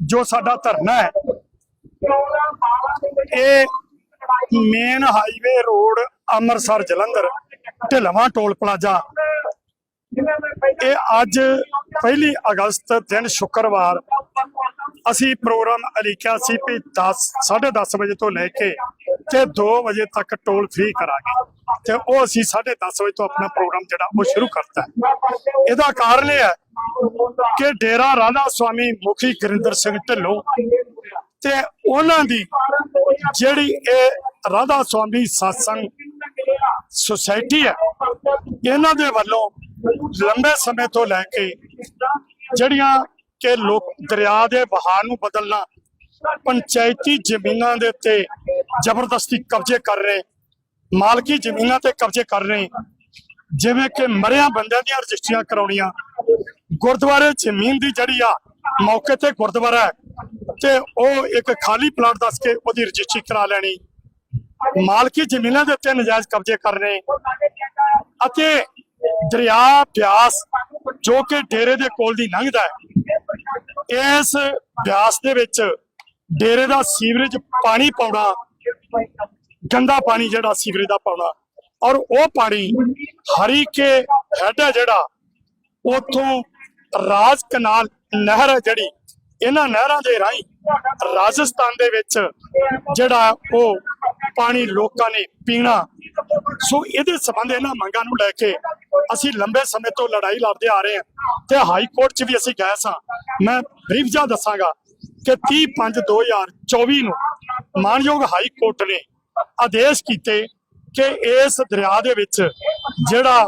ਜੋ ਸਾਡਾ ਧਰਨਾ ਹੈ, ਇਹ main highway road Amritsar, Jalandhar, Dhilwan toll plaza. ਇਹ ਅੱਜ ਪਹਿਲੀ ਅਗਸਤ ਦਿਨ ਸ਼ੁੱਕਰਵਾਰ ਅਸੀਂ ਪ੍ਰੋਗਰਾਮ ਅਲੀਕਿਆ ਸੀ ਵੀ 10 10:30 ਵਜੇ ਤੋਂ ਲੈ ਕੇ ਤੇ 2 ਵਜੇ ਤੱਕ ਟੋਲ ਫ੍ਰੀ ਕਰਾਂਗੇ। ਤੇ ਉਹ ਅਸੀਂ 10:30 ਵਜੇ ਤੋਂ ਆਪਣਾ ਪ੍ਰੋਗਰਾਮ ਜਿਹੜਾ, ਉਹ ਸ਼ੁਰੂ ਕਰਤਾ ਇਹਦਾ ਕਾਰਨ ਇਹ ਹੈ ਕਿ ਡੇਰਾ ਰਾਧਾ ਸੁਆਮੀ ਮੁਖੀ ਗੁਰਿੰਦਰ ਸਿੰਘ ਢਿੱਲੋਂ ਤੇ ਉਹਨਾਂ ਦੀ ਜਿਹੜੀ ਇਹ ਰਾਧਾ ਸੁਆਮੀ satsang ਸੁਸਾਇਟੀ ਹੈ, ਇਹਨਾਂ ਦੇ ਵੱਲੋਂ ਲੰਬੇ ਸਮੇਂ ਤੋਂ ਲੈ ਕੇ ਜਿਹੜੀਆਂ ਕਿ ਲੋਕ ਦਰਿਆ ਦੇ ਵਹਾਅ ਨੂੰ ਬਦਲਣਾ, ਪੰਚਾਇਤੀ ਜ਼ਮੀਨਾਂ ਦੇ ਉੱਤੇ ਜ਼ਬਰਦਸਤੀ ਕਬਜ਼ੇ ਕਰ ਰਹੇ ਮਾਲਕੀ ਜ਼ਮੀਨਾਂ ਤੇ ਕਬਜ਼ੇ ਕਰ ਰਹੇ ਜਿਵੇਂ ਕਿ ਮਰਿਆ ਬੰਦਿਆਂ ਦੀਆਂ ਰਜਿਸਟਰੀਆਂ ਕਰਾਉਣੀਆਂ। ਗੁਰਦੁਆਰੇ ਜ਼ਮੀਨ ਦੀ ਜਿਹੜੀ ਆ, ਮੌਕੇ ਤੇ ਗੁਰਦੁਆਰਾ ਹੈ। ਤੇ ਉਹ ਇੱਕ ਖਾਲੀ ਪਲਾਟ ਦੱਸ ਕੇ ਉਹਦੀ ਰਜਿਸਟਰੀ ਕਰਾ ਲੈਣੀ। ਮਾਲਕੀ ਜ਼ਮੀਨਾਂ ਦੇ ਉੱਤੇ ਨਜਾਇਜ਼ ਕਬਜ਼ੇ ਕਰਨੇ ਅਤੇ ਦਰਿਆ ਬਿਆਸ, ਜੋ ਕਿ ਡੇਰੇ ਦੇ ਕੋਲ ਦੀ ਲੰਘਦਾ ਹੈ, ਇਸ ਬਿਆਸ ਦੇ ਵਿੱਚ ਡੇਰੇ ਦਾ ਸੀਵਰੇਜ ਪਾਣੀ ਪਾਉਣਾ ਗੰਦਾ ਪਾਣੀ ਜਿਹੜਾ ਸੀਵਰੇਜ ਦਾ ਪਾਉਣਾ। ਔਰ ਉਹ ਪਾਣੀ ਹਰੀ ਕੇ ਹੈਡ ਹੈ ਜਿਹੜਾ, ਉਥੋਂ ਰਾਜ ਕਨਾਲ ਨਹਿਰ ਹੈ ਜਿਹੜੀ, ਇਹਨਾਂ ਨਹਿਰਾਂ ਦੇ ਰਾਹੀਂ ਰਾਜਸਥਾਨ ਦੇ ਵਿੱਚ ਜਿਹੜਾ ਉਹ ਪਾਣੀ ਲੋਕਾਂ ਨੇ ਪੀਣਾ। ਸੋ ਇਹਦੇ ਸੰਬੰਧ ਇਹਨਾਂ ਮੰਗਾਂ ਨੂੰ ਲੈ ਕੇ ਅਸੀਂ ਲੰਬੇ ਸਮੇਂ ਤੋਂ ਲੜਾਈ ਲੜਦੇ ਆ ਰਹੇ ਹਾਂ ਤੇ ਹਾਈ ਕੋਰਟ 'ਚ ਵੀ ਅਸੀਂ ਗਏ ਸਾਂ ਮੈਂ ਬਰੀਫ ਜਿਹਾ ਦੱਸਾਂਗਾ ਕਿ 30 5 2024 ਨੂੰ ਮਾਨਯੋਗ ਹਾਈ ਕੋਰਟ ਨੇ ਆਦੇਸ਼ ਕੀਤੇ ਕਿ ਇਸ ਦਰਿਆ ਦੇ ਵਿੱਚ ਜਿਹੜਾ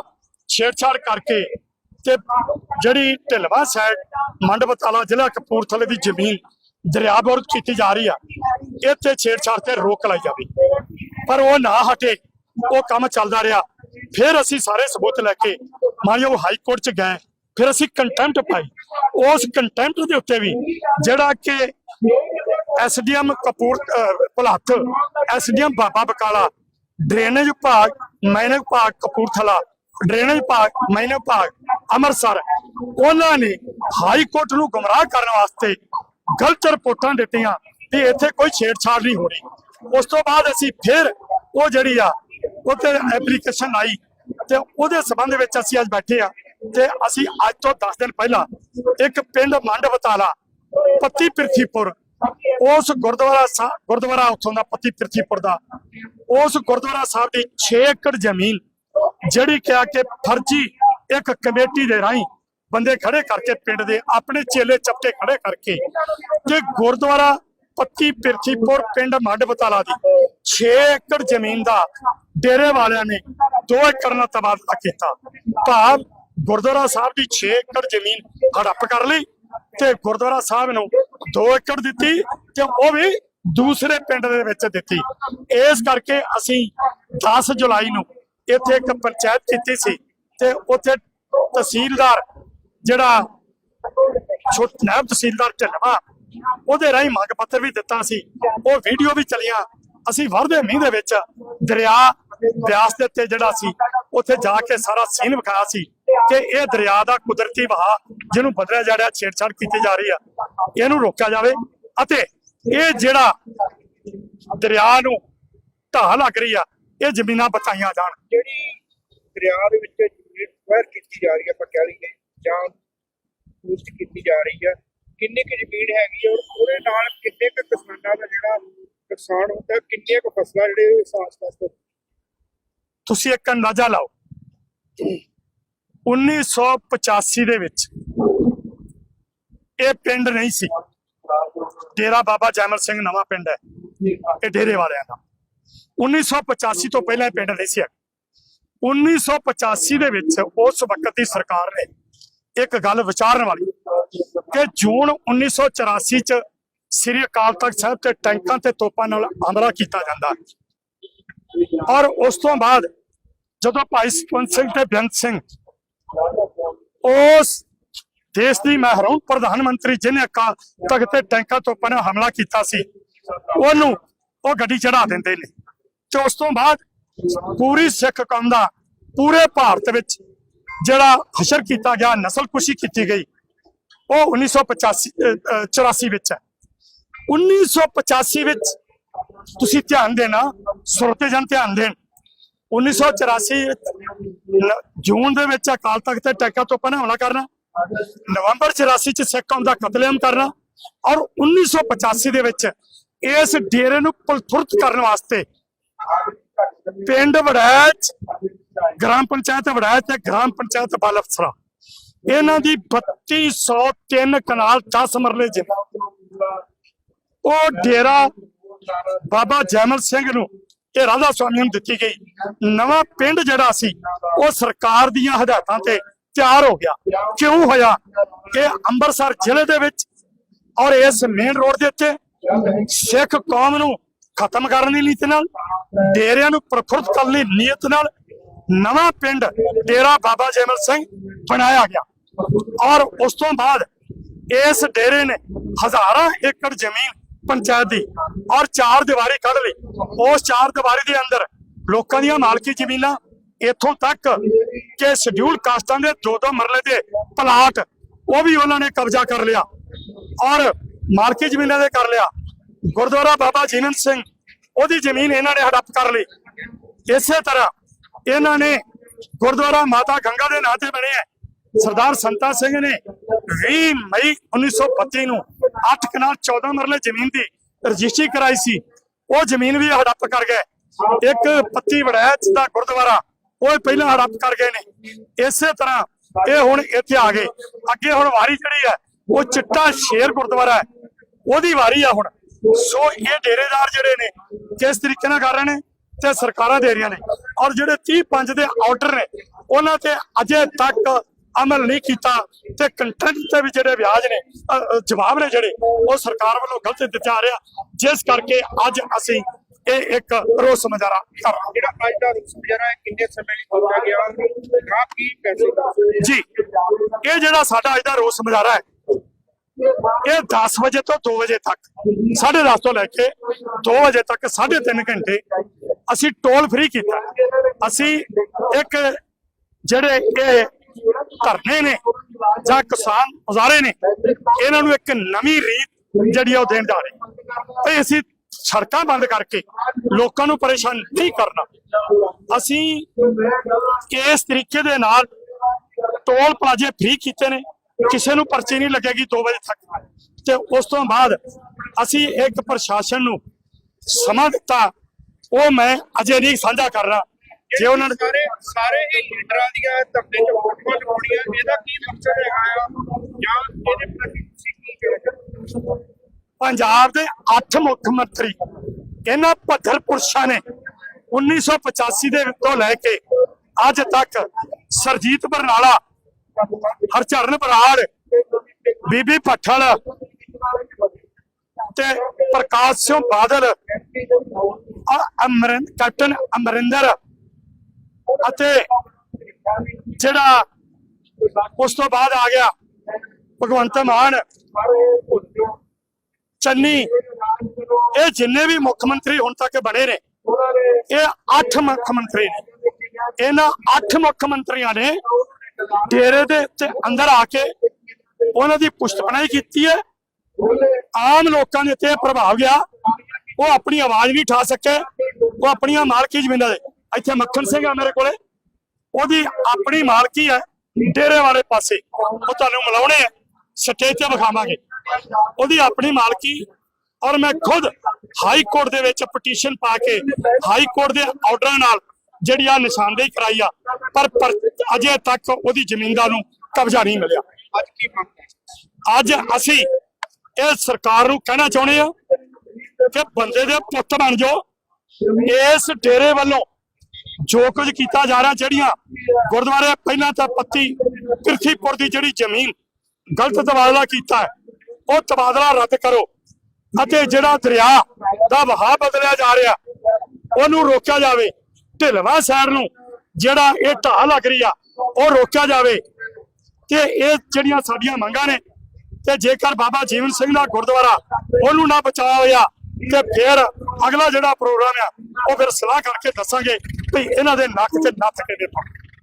ਛੇੜਛਾੜ ਕਰਕੇ ਤੇ ਜਿਹੜੀ ਢਿਲਵਾ ਸਾਈਡ ਮੰਡਪਤਾਲਾ ਜ਼ਿਲ੍ਹਾ ਕਪੂਰਥਲੇ ਦੀ ਜ਼ਮੀਨ ਦਰਿਆ ਬੋਰ ਕੀਤੀ ਜਾ ਰਹੀ ਆ, ਇੱਥੇ ਛੇੜਛਾੜ ਤੇ ਰੋਕ ਲਾਈ ਜਾਵੇ। ਪਰ ਉਹ ਨਾ ਹਟੇ, ਉਹ ਕੰਮ ਚੱਲਦਾ ਰਿਹਾ। ਫਿਰ ਅਸੀਂ ਸਾਰੇ ਸਬੂਤ ਲੈ ਕੇ ਮਾਨਯੋਗ ਹਾਈ ਕੋਰਟ ਚ ਗਏ। ਫਿਰ ਅਸੀਂ ਕੰਟੈਂਪਟ ਪਾਈ। ਉਸ ਕੰਟੈਂਪਟ ਦੇ ਉੱਤੇ ਵੀ ਜਿਹੜਾ ਕਿ ਐਸਡੀਐਮ ਕਪੂਰ ਅਹ, ਭੁਲੱਥ ਐਸਡੀਐਮ ਬਾਬਾ ਬਕਾਲਾ ਡਰੇਨੇਜ ਵਿਭਾਗ ਮਾਈਨਿੰਗ ਵਿਭਾਗ ਕਪੂਰਥਲਾ ਡਰੇਨੇਜ ਵਿਭਾਗ ਮਾਈਨਿੰਗ ਵਿਭਾਗ ਅੰਮ੍ਰਿਤਸਰ। ਉਹਨਾਂ ਨੇ ਹਾਈ ਕੋਰਟ ਨੂੰ ਗੁੰਮਰਾਹ ਕਰਨ ਵਾਸਤੇ ਗਲਤ ਰਿਪੋਰਟਾਂ ਦਿੱਤੀਆਂ ਕਿ ਇੱਥੇ ਕੋਈ ਛੇੜਛਾੜ ਨਹੀਂ ਹੋ ਰਹੀ। ਉਸ ਤੋਂ ਬਾਅਦ ਅਸੀਂ ਫਿਰ ਉਹ ਜਿਹੜੀ ਆ ਉੱਤੇ ਐਪਲੀਕੇਸ਼ਨ ਆਈ ਤੇ ਉਹਦੇ ਸੰਬੰਧ ਵਿੱਚ ਅਸੀਂ ਅੱਜ ਬੈਠੇ ਆ ਤੇ ਅਸੀਂ ਅੱਜ ਤੋਂ 10 ਦਿਨ ਪਹਿਲਾਂ ਇੱਕ ਪਿੰਡ ਮੰਡ ਬਤਾਲਾ ਪੱਤੀ ਪਿਰਥੀਪੁਰ ਉਸ ਗੁਰਦੁਆਰਾ ਸਾਹਿਬ ਗੁਰਦੁਆਰਾ ਉੱਥੋਂ ਦਾ ਪੱਤੀ ਪਿਰਥੀਪੁਰ ਦਾ। ਉਸ ਗੁਰਦੁਆਰਾ ਸਾਹਿਬ ਦੀ 6 ਏਕੜ ਜ਼ਮੀਨ, ਜਿਹੜੀ ਕਿਹਾ ਕਿ ਫਰਜ਼ੀ ਇੱਕ ਕਮੇਟੀ ਦੇ ਰਾਹੀਂ ਬੰਦੇ ਖੜੇ ਕਰਕੇ ਪਿੰਡ ਦੇ ਆਪਣੇ ਚੇਲੇ ਚੱਪੇ ਖੜੇ ਕਰਕੇ ਕਿ ਗੁਰਦੁਆਰਾ ਪੱਤੀ ਪਿਰਥੀਪੁਰ ਪਿੰਡ ਮੰਡ ਬਤਾਲਾ ਦੀ 6 ਏਕੜ ਜ਼ਮੀਨ ਦਾ ਡੇਰੇ ਵਾਲਿਆਂ ਨੇ 2 ਏਕੜ ਨਾਲ ਤਬਾਦਲਾ ਕੀਤਾ। ਭਾਵ ਗੁਰਦੁਆਰਾ ਸਾਹਿਬ ਦੀ 6 ਏਕੜ ਜ਼ਮੀਨ ਹੜੱਪ ਕਰ ਲਈ ਤੇ ਗੁਰਦੁਆਰਾ ਸਾਹਿਬ ਨੂੰ 2 ਏਕੜ ਦਿੱਤੀ ਤੇ ਉਹ ਵੀ ਦੂਸਰੇ ਪਿੰਡ ਦੇ ਵਿੱਚ ਦਿੱਤੀ। ਇਸ ਕਰਕੇ ਅਸੀਂ 10 ਜੁਲਾਈ ਨੂੰ ਇੱਥੇ ਇੱਕ ਪੰਚਾਇਤ ਕੀਤੀ ਸੀ ਤੇ ਉੱਥੇ ਤਹਿਸੀਲਦਾਰ ਜਿਹੜਾ ਛੋਟ ਨਾਇਬ ਤਹਿਸੀਲਦਾਰ ਢਿਲਵਾ, ਉਹਦੇ ਰਾਹੀਂ ਮੰਗ ਪੱਤਰ ਵੀ ਦਿੱਤਾ ਸੀ। ਉਹ ਵੀਡੀਓ ਵੀ ਚਲੀਆਂ। ਅਸੀਂ ਵਰਦੇ ਮੀਂਹ ਦੇ ਵਿੱਚ ਦਰਿਆ, ਬਿਆਸ ਦੇ ਉੱਤੇ ਜਿਹੜਾ ਸੀ, ਉੱਥੇ ਜਾ ਕੇ ਸਾਰਾ ਸੀਨ ਵਿਖਾਇਆ ਸੀ ਕਿ ਇਹ ਦਰਿਆ ਦਾ ਕੁਦਰਤੀ ਵਹਾ ਜਿਹਨੂੰ ਬਦਲਿਆ ਜਾ ਰਿਹਾ, ਛੇੜਛਾੜ ਕੀਤੀ ਜਾ ਰਹੀ ਆ। ਇਹਨੂੰ ਰੋਕਿਆ ਜਾਵੇ। ਅਤੇ ਇਹ ਜਿਹੜਾ ਦਰਿਆ ਨੂੰ ਢਾਹ ਲੱਗ ਰਹੀ ਆ ਇਹ ਜ਼ਮੀਨਾਂ ਬਚਾਈਆਂ ਜਾਣ। ਜਿਹੜੀ ਦਰਿਆ ਦੇ ਵਿੱਚ ਜ਼ਮੀਨ ਵਹਿਰ ਕੀਤੀ ਜਾ ਰਹੀ ਹੈ ਆਪਾਂ ਕਹਿ ਲਈਏ ਜਾਂ ਪੂਸਟ ਕੀਤੀ ਜਾ ਰਹੀ ਹੈ ਕਿੰਨੀ ਕੁ ਜ਼ਮੀਨ ਹੈਗੀ ਹੈ ਔਰ ਉਹਦੇ ਨਾਲ ਕਿੰਨੇ ਕੁ ਕਿਸਾਨਾਂ ਦਾ ਜਿਹੜਾ ਨੁਕਸਾਨ ਹੁੰਦਾ ਕਿੰਨੀਆਂ ਕੁ ਫਸਲਾਂ ਜਿਹੜੇ ਤੁਸੀਂ ਇੱਕ ਅੰਦਾਜ਼ਾ ਲਾਓ। 1985 ਦੇ ਵਿੱਚ ਇਹ ਪਿੰਡ ਨਹੀਂ ਸੀ। ਡੇਰਾ ਬਾਬਾ ਜੈਮਲ ਸਿੰਘ ਨਵਾਂ ਪਿੰਡ ਹੈ। ਇਹ ਡੇਰੇ ਵਾਲਿਆਂ ਦਾ। 1985 ਤੋਂ ਪਹਿਲਾਂ ਇਹ ਪਿੰਡ ਨਹੀਂ ਸੀ 1985 ਦੇ ਵਿੱਚ ਉਸ ਵਕਤ ਦੀ ਸਰਕਾਰ ਨੇ ਇੱਕ ਗੱਲ ਵਿਚਾਰਨ ਵਾਲੀ ਕਿ ਜੂਨ 1984 ਚ ਸ੍ਰੀ ਅਕਾਲ ਤਖਤ ਸਾਹਿਬ ਤੇ ਟੈਂਕਾਂ ਤੇ ਤੋਪਾਂ ਨਾਲ ਹਮਲਾ ਕੀਤਾ ਜਾਂਦਾ ਔਰ ਉਸ ਤੋਂ ਬਾਅਦ ਜਦੋਂ ਭਾਈ ਸੁਖਵੰਤ ਸਿੰਘ ਤੇ ਬੇਅੰਤ ਸਿੰਘ ਉਸ ਦੇਸ਼ ਦੀ ਮਹਿਰੂਮ ਪ੍ਰਧਾਨ ਮੰਤਰੀ ਜਿਹਨੇ ਅਕਾਲ ਤਖਤ ਤੇ ਟੈਂਕਾਂ ਤੋਂ ਨਾਲ ਹਮਲਾ ਕੀਤਾ ਸੀ ਉਹਨੂੰ ਉਹ ਗੱਡੀ ਚੜਾ ਦਿੰਦੇ ਨੇ। ਤੇ ਉਸ ਤੋਂ ਬਾਅਦ ਪੂਰੀ ਸਿੱਖ ਕੌਮ ਦਾ ਪੂਰੇ ਭਾਰਤ ਵਿੱਚ ਜਿਹੜਾ ਹਸ਼ਰ ਕੀਤਾ ਗਿਆ ਨਸਲਕੁਸ਼ੀ ਕੀਤੀ ਗਈ ਉਹ 1985 ਅ, ਅ, 84 ਵਿੱਚ ਹੈ। 1985 ਵਿੱਚ ਤੁਸੀਂ ਧਿਆਨ ਦੇਣਾ ਸੁਰਤੇ ਜਨ ਧਿਆਨ ਦੇਣ। 1984 ਵਿੱਚ ਨ- ਜੂਨ ਦੇ ਵਿੱਚ ਅਕਾਲ ਤਖਤ ਤੇ ਟੈਕਾ ਤੋਂ ਪਹਿਲਾਂ ਹਮਲਾ ਕਰਨਾ ਨਵੰਬਰ 84 ਚ ਸਿੱਖ ਕੌਮ ਦਾ ਕਤਲੇਆਮ ਕਰਨਾ ਔਰ 1985 ਦੇ ਵਿੱਚ ਇਸ ਡੇਰੇ ਨੂੰ ਪਲਥੁਰਤ ਕਰਨ ਵਾਸਤੇ ਪਿੰਡ ਵੜੈਚ, ਗ੍ਰਾਮ ਪੰਚਾਇਤ ਵੜੈਚ ਤੇ ਗ੍ਰਾਮ ਪੰਚਾਇਤ ਬਾਲਫਸਰਾ। ਇਹਨਾਂ ਦੀ 3203 ਕਨਾਲ 10 ਮਰਲੇ ਜ਼ਮੀਨ ਉਹ ਡੇਰਾ ਬਾਬਾ ਜੈਮਲ ਸਿੰਘ ਨੂੰ, ਇਹ ਰਾਧਾ ਸਵਾਮੀ ਨੂੰ ਦਿੱਤੀ ਗਈ। ਨਵਾਂ ਪਿੰਡ ਜਿਹੜਾ ਸੀ, ਉਹ ਸਰਕਾਰ ਦੀਆਂ ਹਦਾਇਤਾਂ ਤੇ ਤਿਆਰ ਹੋ ਗਿਆ। ਕਿਉਂ ਹੋਇਆ? ਕਿ ਅੰਮ੍ਰਿਤਸਰ ਜ਼ਿਲ੍ਹੇ ਦੇ ਵਿੱਚ ਔਰ ਇਸ ਮੇਨ ਰੋਡ ਦੇ ਉੱਤੇ ਸਿੱਖ ਕੌਮ ਨੂੰ ਖਤਮ ਕਰਨ ਦੀ ਨੀਤ ਨਾਲ, ਡੇਰਿਆਂ ਨੂੰ ਪ੍ਰਫੁੱਲਤ ਕਰਨ ਦੀ ਨੀਅਤ ਨਾਲ ਨਵਾਂ ਪਿੰਡ ਡੇਰਾ ਬਾਬਾ ਜੈਮਲ ਸਿੰਘ ਬਣਾਇਆ ਗਿਆ। ਔਰ ਉਸ ਤੋਂ ਬਾਅਦ ਇਸ ਡੇਰੇ ਨੇ ਹਜ਼ਾਰਾਂ ਏਕੜ ਜ਼ਮੀਨ ਪੰਚਾਇਤ ਦੀ ਔਰ ਚਾਰ ਦੀਵਾਰੀ ਕੱਢ ਲਈ। ਉਸ ਚਾਰ ਦੀਵਾਰੀ ਦੇ ਅੰਦਰ ਲੋਕਾਂ ਦੀਆਂ ਮਾਲਕੀ ਜ਼ਮੀਨਾਂ ਇੱਥੋਂ ਤੱਕ ਕਿ ਸ਼ਡਿਊਲ ਕਾਸਟਾਂ ਦੇ ਦੋ ਦੋ ਮਰਲੇ ਦੇ ਪਲਾਟ, ਉਹ ਵੀ ਉਹਨਾਂ ਨੇ ਕਬਜ਼ਾ ਕਰ ਲਿਆ ਔਰ ਮਾਲਕੀ ਜ਼ਮੀਨਾਂ ਦੇ ਕਰ ਲਿਆ। ਗੁਰਦੁਆਰਾ ਬਾਬਾ ਜੀਵਨ ਸਿੰਘ, ਉਹਦੀ ਜ਼ਮੀਨ ਇਹਨਾਂ ਨੇ ਹੜੱਪ ਕਰ ਲਈ। ਇਸੇ ਤਰ੍ਹਾਂ ਇਹਨਾਂ ਨੇ ਗੁਰਦੁਆਰਾ ਮਾਤਾ ਗੰਗਾ ਦੇ ਨਾਂ ਤੇ ਬਣਿਆ ਸਰਦਾਰ ਸੰਤਾ ਸਿੰਘ ਨੇ 20 ਮਈ 1932 ਨੂੰ 8 ਕਨਾਲ 14 ਮਰਲੇ ਜ਼ਮੀਨ ਦੀ ਰਜਿਸਟਰੀ ਕਰਾਈ ਸੀ। ਉਹ ਜ਼ਮੀਨ ਵੀ ਹੜੱਪ ਕਰ ਗਏ। ਇੱਕ ਪੱਤੀ ਵੜੈਚ ਦਾ ਗੁਰਦੁਆਰਾ ਉਹ ਪਹਿਲਾਂ ਹੜੱਪ ਕਰ ਗਏ ਨੇ। ਇਸੇ ਤਰ੍ਹਾਂ ਇਹ ਹੁਣ ਇੱਥੇ ਆ ਗਏ। ਅੱਗੇ ਹੁਣ ਵਾਰੀ ਜਿਹੜੀ ਹੈ, ਉਹ ਚਿੱਟਾ ਸ਼ੇਰ ਗੁਰਦੁਆਰਾ ਹੈ। ਉਹਦੀ ਵਾਰੀ ਆ ਹੁਣ। ਸੋ ਇਹ ਡੇਰੇਦਾਰ ਜਿਹੜੇ ਨੇ, ਕਿਸ ਤਰੀਕੇ ਨਾਲ ਕਰ ਰਹੇ ਨੇ? ਤੇ ਸਰਕਾਰਾਂ ਦੇ ਰਹੀਆਂ ਨੇ। ਔਰ ਜਿਹੜੇ 30 ਪੰਜ ਦੇ ਆਰਡਰ ਨੇ, ਉਹਨਾਂ ਤੇ ਅਜੇ ਤੱਕ ਅਮਲ ਨਹੀਂ ਕੀਤਾ ਤੇ ਕੰਟੈਂਟ ਤੇ ਵੀ ਜਿਹੜੇ ਵਿਆਜ ਨੇ ਜਵਾਬ ਨੇ ਜਿਹੜੇ, ਉਹ ਸਰਕਾਰ ਵੱਲੋਂ ਗਲਤ ਦਿੱਤਾ ਜਾ ਰਿਹਾ। ਜਿਸ ਕਰਕੇ ਅੱਜ ਅਸੀਂ ਇਹ ਇੱਕ ਰੋਸ ਮੁਜ਼ਾਹਰਾ ਕਰ ਰਹੇ। ਜਿਹੜਾ ਅੱਜ ਦਾ ਰੁਕਸ ਗੁਜ਼ਾਰਾ ਹੈ ਕਿੰਨੇ ਸਮੇਂ ਲਈ ਕੀਤਾ ਗਿਆ? ਨਾ ਕੀ ਪੈਸੇ। ਜੀ ਇਹ ਜਿਹੜਾ ਸਾਡਾ ਅੱਜ ਦਾ ਰੋਸ ਮੁਜ਼ਾਹਰਾ ਹੈ ਇਹ 10 ਵਜੇ ਤੋਂ 2 ਵਜੇ ਤੱਕ 10:30 ਤੋਂ ਲੈ ਕੇ 2 ਵਜੇ ਤੱਕ 3.5 ਘੰਟੇ ਅਸੀਂ ਟੋਲ ਫ੍ਰੀ ਕੀਤਾ। ਅਸੀਂ ਇੱਕ ਜਿਹੜੇ ਇਹ ਧਰਨੇ ਨੇ ਜਾਂ ਕਿਸਾਨ ਮੁਜ਼ਾਹਰੇ ਨੇ ਇਹਨਾਂ ਨੂੰ ਇੱਕ ਨਵੀਂ ਰੀਤ ਜਿਹੜੀ ਆ ਉਹ ਦੇਣ ਜਾ ਰਹੇ। ਤੇ ਅਸੀਂ ਸੜਕਾਂ ਬੰਦ ਕਰਕੇ ਲੋਕਾਂ ਨੂੰ ਪਰੇਸ਼ਾਨ ਨਹੀਂ ਕਰਨਾ। ਅਸੀਂ ਇਸ ਤਰੀਕੇ ਦੇ ਨਾਲ ਟੋਲ ਪਲਾਜ਼ੇ ਫ੍ਰੀ ਕੀਤੇ ਨੇ। ਕਿਸੇ ਨੂੰ ਪਰਚੀ ਨਹੀਂ ਲੱਗੇਗੀ 2 ਵਜੇ ਤੱਕ। ਤੇ ਉਸ ਤੋਂ ਬਾਅਦ ਅਸੀਂ ਇੱਕ ਪ੍ਰਸ਼ਾਸਨ ਨੂੰ ਸਮਾਂ ਦਿੱਤਾ। ਉਹ ਮੈਂ ਅਜੇ ਨਹੀਂ ਸਾਂਝਾ ਕਰ ਰਹਾ। ਜੇ ਉਹਨਾਂ ਨੇ ਸਾਰੇ ਸਾਰੇ ਹੀ ਲੀਡਰਾਂ ਦੀਆਂ ਧਰਨੇ ਚ ਫੋਟੋਆਂ ਲਗਾਉਣੀਆਂ ਇਹਦਾ ਕੀ ਮਕਸਦ ਹੈਗਾ ਆ? ਜਾਂ ਇਹਦੇ ਪ੍ਰਤੀ ਤੁਸੀਂ ਕੀ ਕਹਿਣਾ ਪੰਜਾਬ ਦੇ 8 ਮੁੱਖ ਮੰਤਰੀ ਇਹਨਾਂ ਪੱਧਰ ਪੁਰਸ਼ਾਂ ਨੇ 1985 ਦੇ ਤੋਂ ਲੈ ਕੇ ਅੱਜ ਤੱਕ ਸਰਜੀਤ ਬਰਨਾਲਾ, ਹਰਚਰਨ ਬਰਾੜ, ਬੀਬੀ ਭੱਠਲ ਤੇ ਪ੍ਰਕਾਸ਼ ਸਿੰਘ ਬਾਦਲ ਔਰ ਅਮਰਿੰਦ ਕੈਪਟਨ ਅਮਰਿੰਦਰ ਅਤੇ ਜਿਹੜਾ ਉਸ ਤੋਂ ਬਾਅਦ ਆ ਗਿਆ ਭਗਵੰਤ ਮਾਨ ਚੰਨੀ, ਇਹ ਜਿੰਨੇ ਵੀ ਮੁੱਖ ਮੰਤਰੀ ਹੁਣ ਤੱਕ ਬਣੇ ਨੇ, ਇਹ ਅੱਠ ਮੁੱਖ ਮੰਤਰੀ ਨੇ। ਇਹਨਾਂ ਅੱਠ ਮੁੱਖ ਮੰਤਰੀਆਂ ਨੇ ਡੇਰੇ ਦੇ ਉੱਤੇ ਅੰਦਰ ਆ ਕੇ ਉਹਨਾਂ ਦੀ ਪੁਸ਼ਤਪਨਾਈ ਕੀਤੀ ਹੈ। ਆਮ ਲੋਕਾਂ ਦੇ ਉੱਤੇ ਪ੍ਰਭਾਵ ਗਿਆ। ਉਹ ਆਪਣੀ ਆਵਾਜ਼ ਨਹੀਂ ਠਾ ਸਕੇ। ਉਹ ਆਪਣੀਆਂ ਮਾਲਕੀ ਜ਼ਮੀਨਾਂ ਦੇ ਇੱਥੇ ਮੱਖਣ ਸਿੰਘ ਆ ਮੇਰੇ ਕੋਲੇ। ਉਹਦੀ ਆਪਣੀ ਮਾਲਕੀ ਹੈ ਡੇਰੇ ਵਾਲੇ ਪਾਸੇ। ਉਹ ਤੁਹਾਨੂੰ ਮਿਲਾਉਣੇ ਆ। ਸਟੇਜ ਤੇ ਵਿਖਾਵਾਂਗੇ। ਉਹਦੀ ਆਪਣੀ ਮਾਲਕੀ ਔਰ ਮੈਂ ਖੁਦ ਹਾਈ ਕੋਰਟ ਦੇ ਵਿੱਚ ਪਟੀਸ਼ਨ ਪਾ ਕੇ ਹਾਈ ਕੋਰਟ ਦੇ ਆਰਡਰਾਂ ਨਾਲ ਜਿਹੜੀ ਆ ਨਿਸ਼ਾਨਦੇਹੀ ਕਰਾਈ ਆ ਪਰ ਅਜੇ ਤੱਕ ਉਹਦੀ ਜ਼ਮੀਨ ਦਾ ਨੂੰ ਕਬਜ਼ਾ ਨਹੀਂ ਮਿਲਿਆ। ਅੱਜ ਕੀ ਮੰਗ ਅੱਜ ਅਸੀਂ ਇਹ ਸਰਕਾਰ ਨੂੰ ਕਹਿਣਾ ਚਾਹੁੰਦੇ ਆ ਕਿ ਬੰਦੇ ਦੇ ਪੁੱਤ ਬਣ ਜਾਓ। ਇਸ ਡੇਰੇ ਵੱਲੋਂ ਜੋ ਕੁਝ ਕੀਤਾ ਜਾ ਰਿਹਾ ਜਿਹੜੀਆਂ ਗੁਰਦੁਆਰੇ ਪਹਿਲਾਂ ਤਾਂ ਪੱਤੀ ਪਿਰਥੀਪੁਰ ਦੀ ਜਿਹੜੀ ਜ਼ਮੀਨ ਗਲਤ ਤਬਾਦਲਾ ਕੀਤਾ ਹੈ, ਉਹ ਤਬਾਦਲਾ ਰੱਦ ਕਰੋ। ਅਤੇ ਜਿਹੜਾ ਦਰਿਆ ਦਾ ਵਹਾਅ ਬਦਲਿਆ ਜਾ ਰਿਹਾ, ਉਹਨੂੰ ਰੋਕਿਆ ਜਾਵੇ। ਢਿਲਵਾ ਸ਼ਹਿਰ ਨੂੰ ਜਿਹੜਾ ਇਹ ਢਾਹ ਲੱਗ ਰਹੀ ਆ, ਉਹ ਰੋਕਿਆ ਜਾਵੇ। ਕਿ ਇਹ ਜਿਹੜੀਆਂ ਸਾਡੀਆਂ ਮੰਗਾਂ ਨੇ, ਤੇ ਜੇਕਰ ਬਾਬਾ ਜੀਵਨ ਸਿੰਘ ਦਾ ਗੁਰਦੁਆਰਾ ਉਹਨੂੰ ਨਾ ਬਚਾਇਆ ਹੋਇਆ, ਤੇ ਫਿਰ ਅਗਲਾ ਜਿਹੜਾ ਪ੍ਰੋਗਰਾਮ ਆ, ਉਹ ਫਿਰ ਸਲਾਹ ਕਰਕੇ ਦੱਸਾਂਗੇ ਵੀ ਇਹਨਾਂ ਦੇ ਨੱਕ ਤੇ ਨੱਥ ਕੇ ਦੇ